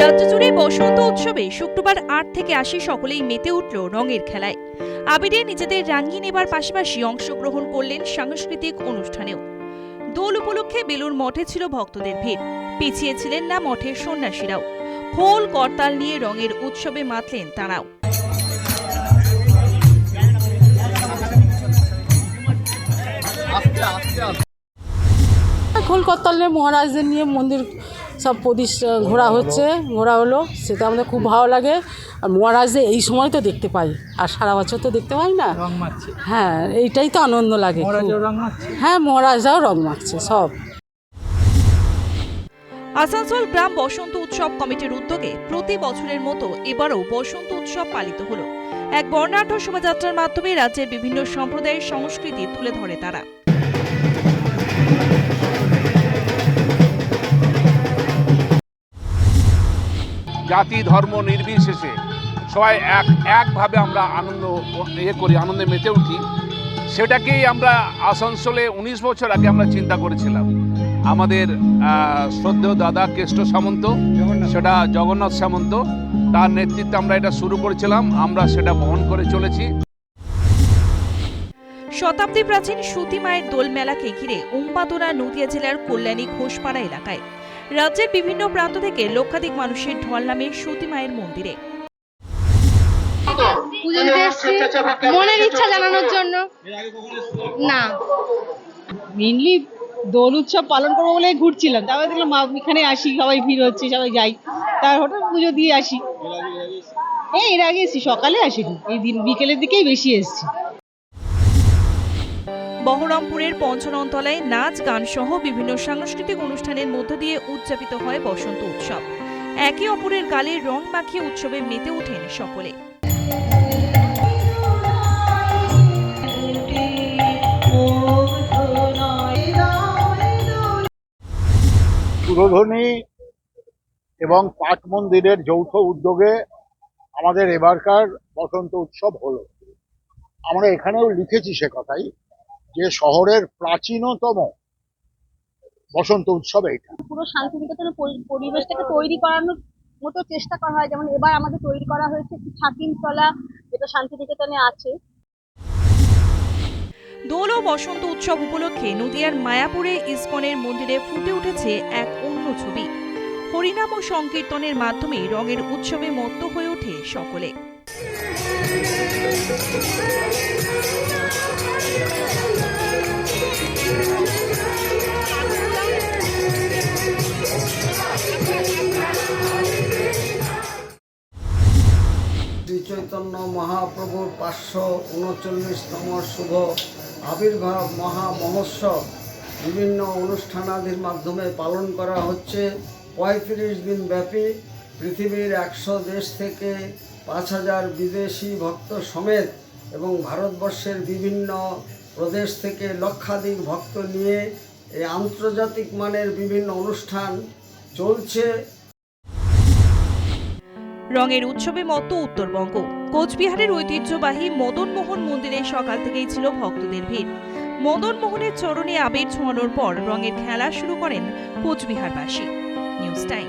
রাজ্য জুড়ে বসন্ত উৎসবে শুক্রবার আট থেকে আশি সকলেই মেতে উঠল রঙের খেলায়। আবিরে নিজেদের রাঙিয়ে নেবার পাশাপাশি অংশগ্রহণ করলেন সাংস্কৃতিক অনুষ্ঠানেও। দোল উপলক্ষে বেলুর মঠে ছিল ভক্তদের ভিড়। পিছিয়েছিলেন না মঠের সন্ন্যাসীরাও। খোল করতাল নিয়ে রঙের উৎসবে মাতলেন তাঁরাও। কলকাতালে মহারাজদের নিয়ে মন্দির সব প্রতিষ্ঠা ঘোরা হচ্ছে ঘোরা হলো সেটা আমাদের খুব ভালো লাগে। আর মহারাজদের এই সময় তো দেখতে পাই আর সারা বছর তো দেখতে পাই না। হ্যাঁ এইটাই তো আনন্দ লাগে হ্যাঁ মহারাজরাও রং মাখছে সব। আসানসোল গ্রাম বসন্ত উৎসব কমিটির উদ্যোগে প্রতি বছরের মতো এবারও বসন্ত উৎসব পালিত হলো। এক বর্ণাঢ্য শোভাযাত্রার মাধ্যমে রাজ্যের বিভিন্ন সম্প্রদায়ের সংস্কৃতি তুলে ধরে তারা। জাতি ধর্ম নির্বিশেষে সবাই এক একভাবে আমরা আনন্দ ইয়ে করি আনন্দে মেতে উঠি। সেটাকেই আমরা আসানসোলে উনিশ বছর আগে আমরা চিন্তা করেছিলাম। আমাদের শ্রদ্ধেয় দাদা কেষ্ট সামন্ত সেটা জগন্নাথ সামন্ত তার নেতৃত্বে আমরা এটা শুরু করেছিলাম আমরা সেটা বহন করে চলেছি। শতাব্দী প্রাচীন সুতি মায়ের দোল মেলাকে ঘিরে উম্পাদনা নদিয়া জেলার কল্যাণী ঘোষপাড়া এলাকায় রাজ্যের বিভিন্ন প্রান্ত থেকে লক্ষাধিক মানুষের ঢল নামে সতী মায়ের মন্দিরে। পুজো দিতে এসেছি মনের ইচ্ছা জানানোর জন্য? না। মেনলি দোল উৎসব পালন করব বলে ঘুরছিলাম। তারপরে দেখলাম মা এখানে আসি সবাই ভিড় হচ্ছে সবাই যাই। তার হঠাৎ পুজো দিয়ে আসি। হ্যাঁ এর আগে এসেছি সকালে আসিনি। এই দিন বিকেলের দিকেই বেশি এসেছি। বহরমপুরের পঞ্চননতলায় নাচ গান সহ বিভিন্ন সাংস্কৃতিক অনুষ্ঠানের মধ্য দিয়ে উদযাপিত হয় বসন্ত উৎসব। একে অপরের গালে রং মাখিয়ে উৎসবে মেতে ওঠেন সকলে। সুরধনী এবং পাট মন্দিরের যৌথ উদ্যোগে আমাদের এবারকার বসন্ত উৎসব হলো। আমরা এখানেও লিখেছি সে কথাই। যে শহরের প্রাচীনতম বসন্ত উৎসব এইটা পুরো শান্তিনিকেতনের পরি- পরিবেশটাকে তৈরি করানোর মতো চেষ্টা করা হয়। যেমন এবার আমাদের তৈরি করা হয়েছে একটি ছাতিম তলা যেটা শান্তিনিকেতনে আছে। দোল ও বসন্ত উৎসব উপলক্ষে নদিয়ার মায়াপুরে ইসকনের মন্দিরে ফুটে উঠেছে এক অন্য ছবি। হরিনাম ও সংকীর্তনের মাধ্যমে রঙের উৎসবে মত্ত হয়ে ওঠে সকলে। মহাপ্রভুর পাঁচশো উনচল্লিশতম শুভ আবির্ভাব মহা মহোৎসব। বিভিন্ন অনুষ্ঠানাদির মাধ্যমে পালন করা হচ্ছে। পঁয়ত্রিশ দিন ব্যাপী পৃথিবীর একশো দেশ থেকে পাঁচ হাজার বিদেশি ভক্ত সমেত এবং ভারতবর্ষের বিভিন্ন প্রদেশ থেকে লক্ষাধিক ভক্ত নিয়ে এই আন্তর্জাতিক মানের বিভিন্ন অনুষ্ঠান চলছে। রঙের উৎসবে মত উত্তরবঙ্গ। কোচবিহারের ঐতিহ্যবাহী মদনমোহন মন্দিরে সকাল থেকেই ছিল ভক্তদের ভিড়। মদনমোহনের চরণে আবির ছোঁয়ানোর পর রঙের খেলা শুরু করেন কোচবিহারবাসী। News time.